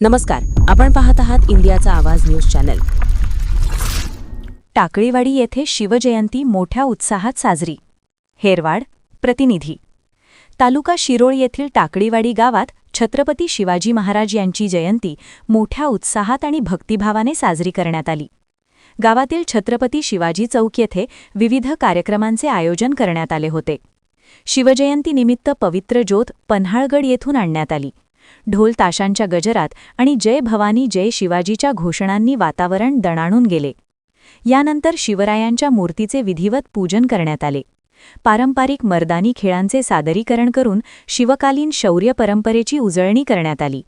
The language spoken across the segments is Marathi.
नमस्कार आपण पाहत आहात इंडियाचा आवाज न्यूज चॅनल. टाकळीवाडी येथे शिवजयंती मोठ्या उत्साहात साजरी. हेरवाड प्रतिनिधी. तालुका शिरोळ येथील टाकळीवाडी गावात छत्रपती शिवाजी महाराज यांची जयंती मोठ्या उत्साहात आणि भक्तिभावाने साजरी करण्यात आली. गावातील छत्रपती शिवाजी चौक येथे विविध कार्यक्रमांचे आयोजन करण्यात आले होते. शिवजयंतीनिमित्त पवित्र ज्योत पन्हाळगड येथून आणण्यात आली. ढोल ताशांच्या गजरात आणि जय भवानी जय शिवाजीच्या घोषणांनी वातावरण दणाणून गेले. यानंतर शिवरायांच्या मूर्तीचे विधिवत पूजन करण्यात आले. पारंपरिक मर्दानी खेळांचे सादरीकरण करून शिवकालीन शौर्य परंपरेची उजळणी करण्यात आली.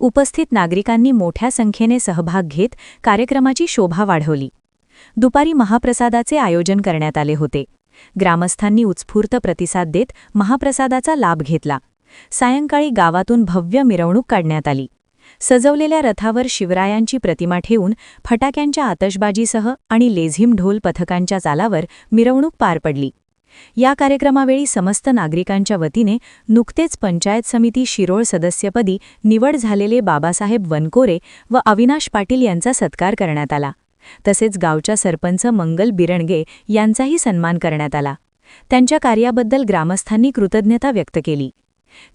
उपस्थित नागरिकांनी मोठ्या संख्येने सहभाग घेत कार्यक्रमाची शोभा वाढवली. दुपारी महाप्रसादाचे आयोजन करण्यात आले होते. ग्रामस्थांनी उत्स्फूर्त प्रतिसाद देत महाप्रसादाचा लाभ घेतला. सायंकाळी गावातून भव्य मिरवणूक काढण्यात आली. सजवलेल्या रथावर शिवरायांची प्रतिमा ठेवून फटाक्यांच्या आतषबाजीसह आणि लेझिम ढोल पथकांच्या चालावर मिरवणूक पार पडली. या कार्यक्रमावेळी समस्त नागरिकांच्या वतीने नुकतेच पंचायत समिती शिरोळ सदस्यपदी निवड झालेले बाबासाहेब वनकोरे व अविनाश पाटील यांचा सत्कार करण्यात आला. तसेच गावच्या सरपंच मंगल बिरणगे यांचाही सन्मान करण्यात आला. त्यांच्या कार्याबद्दल ग्रामस्थांनी कृतज्ञता व्यक्त केली.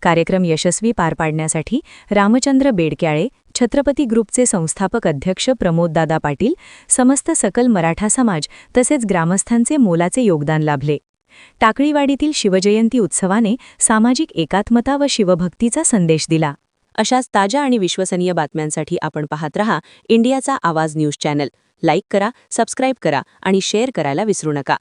कार्यक्रम यशस्वी पार पाडण्यासाठी रामचंद्र बेडक्याळे छत्रपती ग्रुपचे संस्थापक अध्यक्ष प्रमोददादा पाटील समस्त सकल मराठा समाज तसेच ग्रामस्थांचे मोलाचे योगदान लाभले. टाकळीवाडीतील शिवजयंती उत्सवाने सामाजिक एकात्मता व शिवभक्तीचा संदेश दिला. अशाच ताज्या आणि विश्वसनीय बातम्यांसाठी आपण पाहत रहा इंडियाचा आवाज न्यूज चॅनल. लाईक करा सबस्क्राईब करा आणि शेअर करायला विसरू नका.